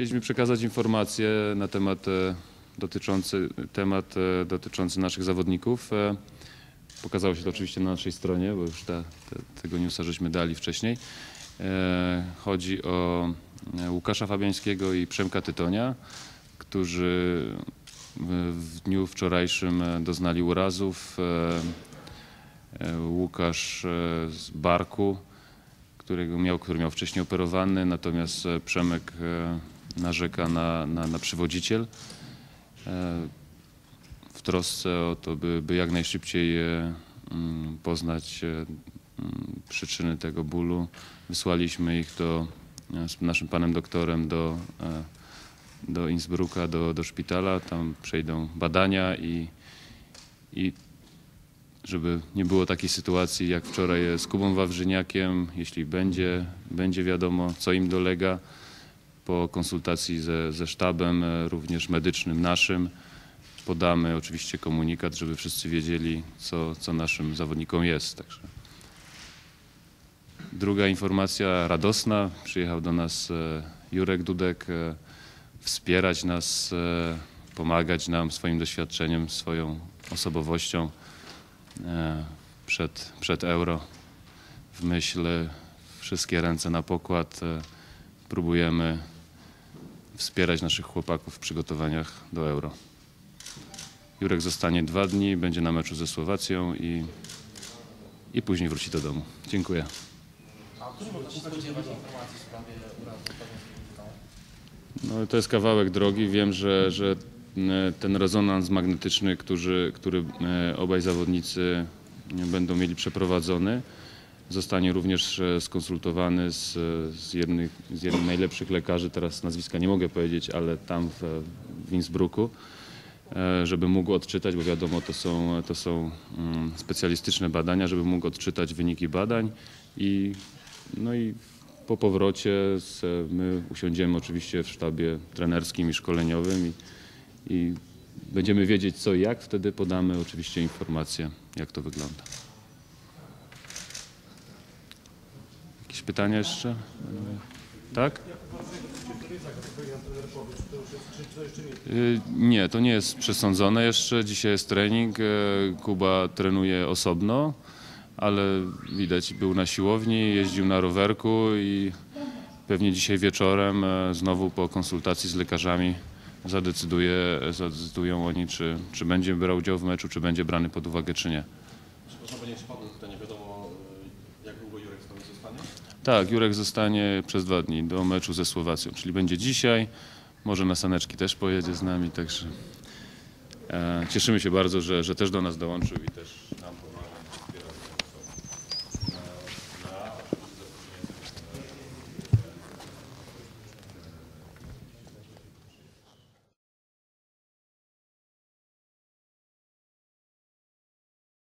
Chcieliśmy przekazać informacje na temat e, dotyczący, temat e, dotyczący naszych zawodników. E, Pokazało się to oczywiście na naszej stronie, bo już te, te, tego newsa żeśmy dali wcześniej. Chodzi o Łukasza Fabiańskiego i Przemka Tytonia, którzy w, dniu wczorajszym doznali urazów. Łukasz z barku, którego miał, który miał wcześniej operowany, natomiast e, Przemek e, narzeka na, na, na przywodziciel. E, W trosce o to, by, by jak najszybciej mm, poznać mm, przyczyny tego bólu, wysłaliśmy ich do, z naszym panem doktorem do, do Innsbrucka, do, do szpitala. Tam przejdą badania i, i żeby nie było takiej sytuacji jak wczoraj z Kubą Wawrzyniakiem, jeśli będzie, będzie wiadomo, co im dolega, po konsultacji ze, ze sztabem, e, również medycznym naszym, podamy oczywiście komunikat, żeby wszyscy wiedzieli, co, co naszym zawodnikom jest. Także. Druga informacja radosna. Przyjechał do nas e, Jurek Dudek e, wspierać nas, pomagać nam swoim doświadczeniem, swoją osobowością przed, przed euro. W myśl e, wszystkie ręce na pokład e, próbujemy wspierać naszych chłopaków w przygotowaniach do euro. Jurek zostanie dwa dni, będzie na meczu ze Słowacją i, i później wróci do domu. Dziękuję. No, to jest kawałek drogi. Wiem, że, że e, ten rezonans magnetyczny, który, który e, obaj zawodnicy e, będą mieli przeprowadzony, zostanie również e, skonsultowany z, z, jednych, z jednym najlepszych lekarzy, teraz nazwiska nie mogę powiedzieć, ale tam w, w Innsbrucku, e, żeby mógł odczytać, bo wiadomo, to są, to są mm, specjalistyczne badania, żeby mógł odczytać wyniki badań i, no i po powrocie z, my usiądziemy oczywiście w sztabie trenerskim i szkoleniowym i, i będziemy wiedzieć co i jak, wtedy podamy oczywiście informacje, jak to wygląda. Jakieś pytania jeszcze? Tak? Y, Nie, to nie jest przesądzone jeszcze. Dzisiaj jest trening. e, Kuba trenuje osobno, ale widać był na siłowni, jeździł na rowerku i pewnie dzisiaj wieczorem e, znowu po konsultacji z lekarzami zadecyduje, zadecydują oni, czy, czy będzie brał udział w meczu, czy będzie brany pod uwagę, czy nie. Panie jeszcze padło pytanie, wiadomo y, jak długo Jurek z zostanie? Tak, Jurek zostanie przez dwa dni do meczu ze Słowacją, czyli będzie dzisiaj. Może na saneczki też pojedzie z nami, także e, cieszymy się bardzo, że, że też do nas dołączył i też